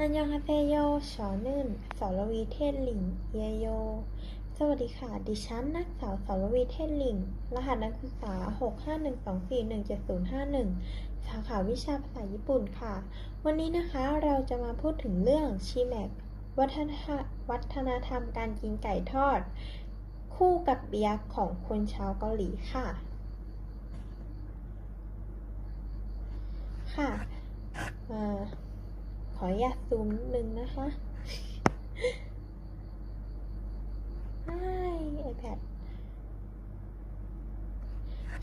อันยองฮาเซโยชอนื่นสรวีเทศหลิง เยโย สวัสดีค่ะ ดิฉันนักสาวสรวีเทศหลิง รหัสนักศึกษา 651241751 สาขาวิชาภาษาญี่ปุ่นค่ะ วันนี้นะคะเราจะมาพูดถึงเรื่องชิแมกวัฒนวัฒนธรรมการกินไก่ทอด คู่กับเบียร์ของคนชาวเกาหลีค่ะ ค่ะเอ่อ ขออนุญาตซูมนิดนึงนะคะไอ iPad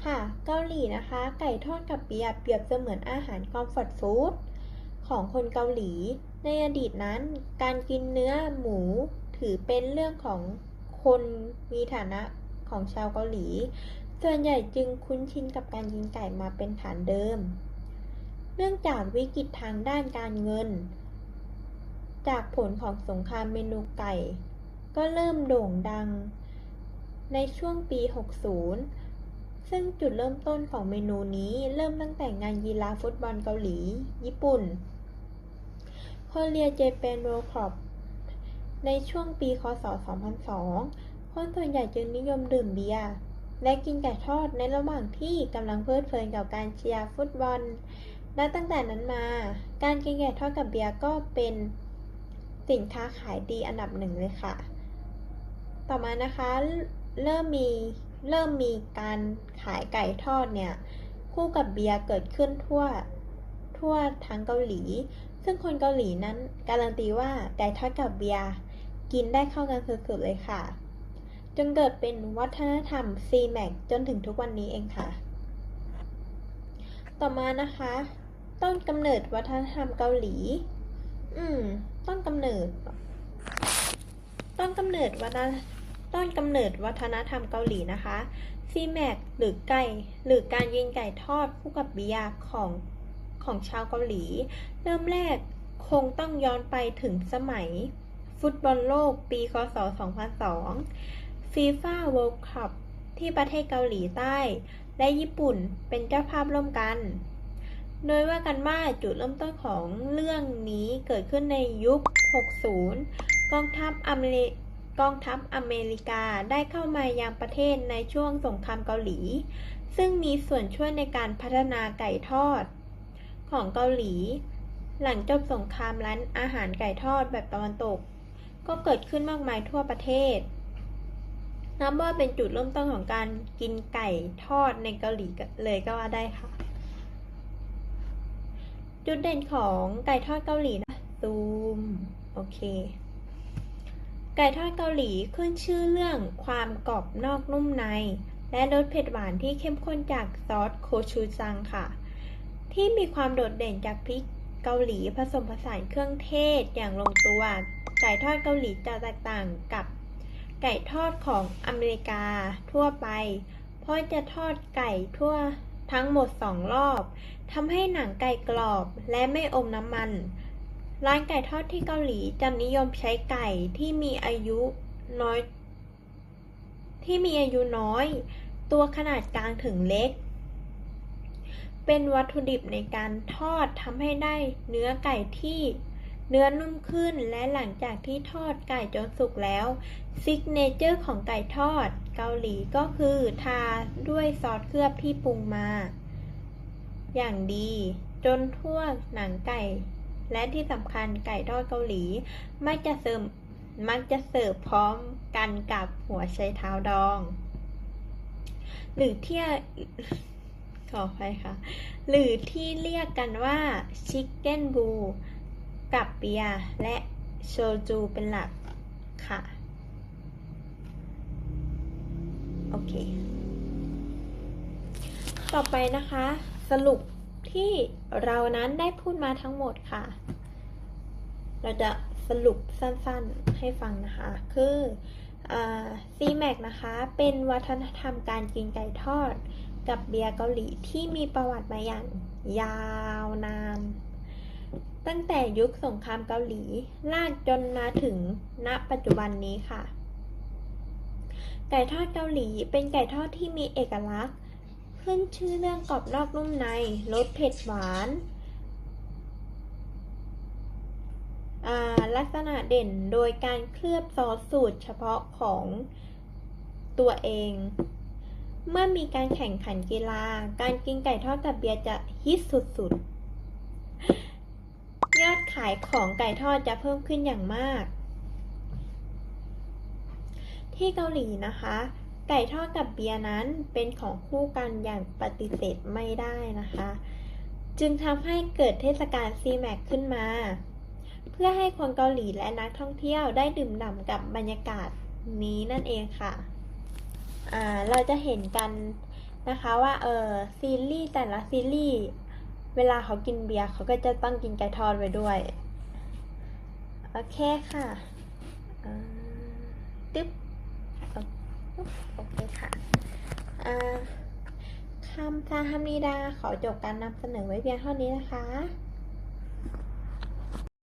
ค่ะ เกาหลีนะคะ ไก่ทอดกับเบียร์เปรียบเสมือนอาหารคอมฟอร์ตฟู้ดของคนเกาหลี ในอดีตนั้น การกินเนื้อหมูถือเป็นเรื่องของคนมีฐานะของชาวเกาหลี ส่วนใหญ่จึงคุ้นชินกับการกินไก่มาเป็นฐานเดิม เนื่องจากวิกฤตทางด้านการเงิน จากผลของสงครามเมนูไก่ ก็เริ่มโด่งดัง ในช่วงปี 60 ซึ่งจุดเริ่มต้นของเมนูนี้เริ่มตั้งแต่งานกีฬาฟุตบอลเกาหลี ญี่ปุ่นโคเรียเจแปนโรครอปในช่วงปีคศ 2002 คนส่วนใหญ่จึงนิยมดื่มเบียร์และกินไก่ทอดในระหว่างที่กำลังเพลิดเพลินกับการเชียร์ฟุตบอล นับตั้งแต่นั้นมา การกินไก่ทอดกับเบียร์ก็เป็นสินค้าขายดีอันดับหนึ่งเลยค่ะ ต่อมานะคะเริ่มมีเริ่มมีการขายไก่ทอดเนี่ยคู่กับเบียร์เกิดขึ้นทั่วทั่วทั้งเกาหลี ซึ่งคนเกาหลีนั้นการันตีว่าไก่ทอดกับเบียร์กินได้เข้ากันสุดๆเลยค่ะ จนเกิดเป็นวัฒนธรรม C-Mac จนถึงทุกวันนี้เองค่ะ ต่อมานะคะ ต้นกำเนิดวัฒนธรรมเกาหลี อืม ต้นกำเนิด ต้นกำเนิดวัฒนต้นกำเนิดวัฒนธรรมเกาหลีนะคะซีแมกหรือไก่หรือการยิงไก่ทอดคู่กับเบียร์ของของชาวเกาหลี เริ่มแรกคงต้องย้อนไปถึงสมัย ฟุตบอลโลกปีคศ 2002 ฟีฟ่าเวิลด์คัพที่ประเทศเกาหลีใต้ และญี่ปุ่นเป็นเจ้าภาพร่วมกัน โดยว่ากันว่าจุดเริ่มต้นของเรื่องนี้เกิดขึ้นในยุค 60 กองทัพอเมริกองทัพอเมริกาได้เข้ามายังประเทศในช่วงสงครามเกาหลี ซึ่งมีส่วนช่วยในการพัฒนาไก่ทอด ของเกาหลี หลังจบสงครามร้านอาหารไก่ทอดแบบตะวันตก ก็เกิดขึ้นมากมายทั่วประเทศนับว่าเป็นจุดเริ่มต้นของการกินไก่ทอดในเกาหลีเลยก็ว่าได้ค่ะ จุดเด่นของไก่ทอดเกาหลีนะซูม โอเค ไก่ทอดเกาหลีขึ้นชื่อเรื่องความกรอบนอกนุ่มใน และรสเผ็ดหวานที่เข้มข้นจากซอสโคชูจังค่ะ ที่มีความโดดเด่นจากพริกเกาหลีผสมผสานเครื่องเทศอย่างลงตัว ไก่ทอดเกาหลีจะแตกต่างกับไก่ทอดของอเมริกาทั่วไป เพราะจะทอดไก่ทั่ว ทั้งหมดสองรอบทำให้หนังไก่กรอบและไม่อมน้ำมัน ร้านไก่ทอดที่เกาหลีจะนิยมใช้ไก่ที่มีอายุน้อย ที่มีอายุน้อย ตัวขนาดกลางถึงเล็ก เป็นวัตถุดิบในการทอดทำให้ได้เนื้อไก่ที่เนื้อนุ่มขึ้นและหลังจากที่ทอดไก่จนสุกแล้วซิกเนเจอร์ของไก่ทอด เกาหลีก็คือทาด้วยซอสเคลือบที่ปรุงมา อย่างดี จนทั่วหนังไก่ และที่สำคัญไก่ทอดเกาหลีมักจะเสิร์ฟมักจะเสิร์ฟพร้อมกันกับหัวไชเท้าดอง หรือที่ขอไปค่ะ หรือที่เรียกกันว่าชิคเก้นบู กับเบียและโชจูเป็นหลักค่ะ โอเค ต่อไปนะคะ สรุปที่เรานั้นได้พูดมาทั้งหมดค่ะ เราจะสรุปสั้นๆให้ฟังนะคะ คือซีแม็กนะคะ เป็นวัฒนธรรมการกินไก่ทอด กับเบียร์เกาหลีที่มีประวัติมาอย่างยาวนาน ตั้งแต่ยุคสงครามเกาหลี ลากจนมาถึงณปัจจุบันนี้ค่ะ ไก่ทอดเกาหลีเป็นไก่ทอดที่มีเอกลักษณ์ ขึ้นชื่อเรื่องกรอบนอกนุ่มในรสเผ็ดหวานาลักษณะเด่นโดยการเคลือบซอสสูตรเฉพาะของตัวเอง เมื่อมีการแข่งขันกีฬา การกินไก่ทอดกับเบียร์จะฮิตสุดๆ ยอดขายของไก่ทอดจะเพิ่มขึ้นอย่างมาก ที่เกาหลีนะคะ ไก่ทอดกับเบียร์นั้นเป็นของคู่กันอย่างปฏิเสธไม่ได้นะคะ จึงทำให้เกิดเทศกาลซีแม็กขึ้นมา เพื่อให้คนเกาหลีและนักท่องเที่ยวได้ดื่มด่ำกับบรรยากาศนี้นั่นเองค่ะเราจะเห็นกันนะคะว่าเออซีรีส์แต่ละซีรีส์เวลาเขากินเบียร์เขาก็จะต้องกินไก่ทอดไว้ด้วย โอเคค่ะตึ๊บ โอเคค่ะอ่าคำซาฮัมนีดาขอจบการนำเสนอไว้เพียงเท่านี้นะคะ